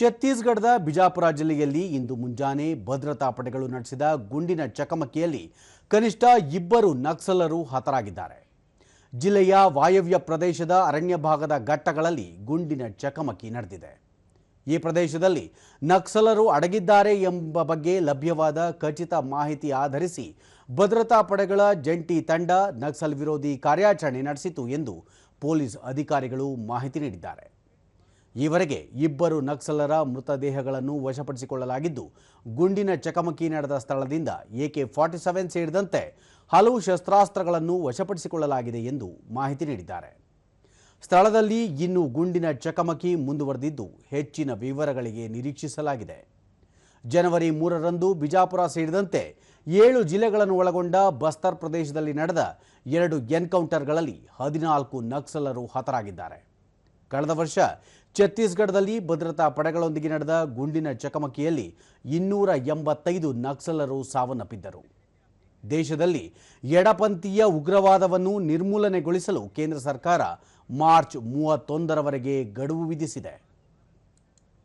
ಛತ್ತೀಸ್ಗಢದ ಬಿಜಾಪುರ ಜಿಲ್ಲೆಯಲ್ಲಿ ಇಂದು ಮುಂಜಾನೆ ಭದ್ರತಾ ಪಡೆಗಳು ನಡೆಸಿದ ಗುಂಡಿನ ಚಕಮಕಿಯಲ್ಲಿ ಕನಿಷ್ಠ ಇಬ್ಬರು ನಕ್ಸಲರು ಹತರಾಗಿದ್ದಾರೆ. ಜಿಲ್ಲೆಯ ವಾಯವ್ಯ ಪ್ರದೇಶದ ಅರಣ್ಯ ಭಾಗದ ಘಟ್ಟಗಳಲ್ಲಿ ಗುಂಡಿನ ಚಕಮಕಿ ನಡೆದಿದೆ. ಈ ಪ್ರದೇಶದಲ್ಲಿ ನಕ್ಸಲರು ಅಡಗಿದ್ದಾರೆ ಎಂಬ ಬಗ್ಗೆ ಲಭ್ಯವಾದ ಖಚಿತ ಮಾಹಿತಿ ಆಧರಿಸಿ ಭದ್ರತಾ ಪಡೆಗಳ ಜಂಟಿ ತಂಡ ನಕ್ಸಲ್ ವಿರೋಧಿ ಕಾರ್ಯಾಚರಣೆ ನಡೆಸಿತು ಎಂದು ಪೊಲೀಸ್ ಅಧಿಕಾರಿಗಳು ಮಾಹಿತಿ ನೀಡಿದ್ದಾರೆ. ಈವರೆಗೆ ಇಬ್ಬರು ನಕ್ಸಲರ ಮೃತದೇಹಗಳನ್ನು ವಶಪಡಿಸಿಕೊಳ್ಳಲಾಗಿದ್ದು, ಗುಂಡಿನ ಚಕಮಕಿ ನಡೆದ ಸ್ಥಳದಿಂದ ಎಕೆ ಫಾರ್ಟಿ ಸೆವೆನ್ ಸೇರಿದಂತೆ ಹಲವು ಶಸ್ತ್ರಾಸ್ತ್ರಗಳನ್ನು ವಶಪಡಿಸಿಕೊಳ್ಳಲಾಗಿದೆ ಎಂದು ಮಾಹಿತಿ ನೀಡಿದ್ದಾರೆ. ಸ್ಥಳದಲ್ಲಿ ಇನ್ನು ಗುಂಡಿನ ಚಕಮಕಿ ಮುಂದುವರೆದಿದ್ದು, ಹೆಚ್ಚಿನ ವಿವರಗಳಿಗೆ ನಿರೀಕ್ಷಿಸಲಾಗಿದೆ. ಜನವರಿ ಮೂರರಂದು ಬಿಜಾಪುರ ಸೇರಿದಂತೆ ಏಳು ಜಿಲ್ಲೆಗಳನ್ನು ಒಳಗೊಂಡ ಬಸ್ತರ್ ಪ್ರದೇಶದಲ್ಲಿ ನಡೆದ ಎರಡು ಎನ್ಕೌಂಟರ್ಗಳಲ್ಲಿ ಹದಿನಾಲ್ಕು ನಕ್ಸಲರು ಹತರಾಗಿದ್ದಾರೆ. ಕಳೆದ ವರ್ಷ ಛತ್ತೀಸ್ಗಢದಲ್ಲಿ ಭದ್ರತಾ ಪಡೆಗಳೊಂದಿಗೆ ನಡೆದ ಗುಂಡಿನ ಚಕಮಕಿಯಲ್ಲಿ ಇನ್ನೂರ ಎಂಬತ್ತೈದು ನಕ್ಸಲರು ಸಾವನ್ನಪ್ಪಿದ್ದರು. ದೇಶದಲ್ಲಿ ಎಡಪಂಥೀಯ ಉಗ್ರವಾದವನ್ನು ನಿರ್ಮೂಲನೆಗೊಳಿಸಲು ಕೇಂದ್ರ ಸರ್ಕಾರ ಮಾರ್ಚ್ ಮೂವತ್ತೊಂದರವರೆಗೆ ಗಡುವು ವಿಧಿಸಿದೆ.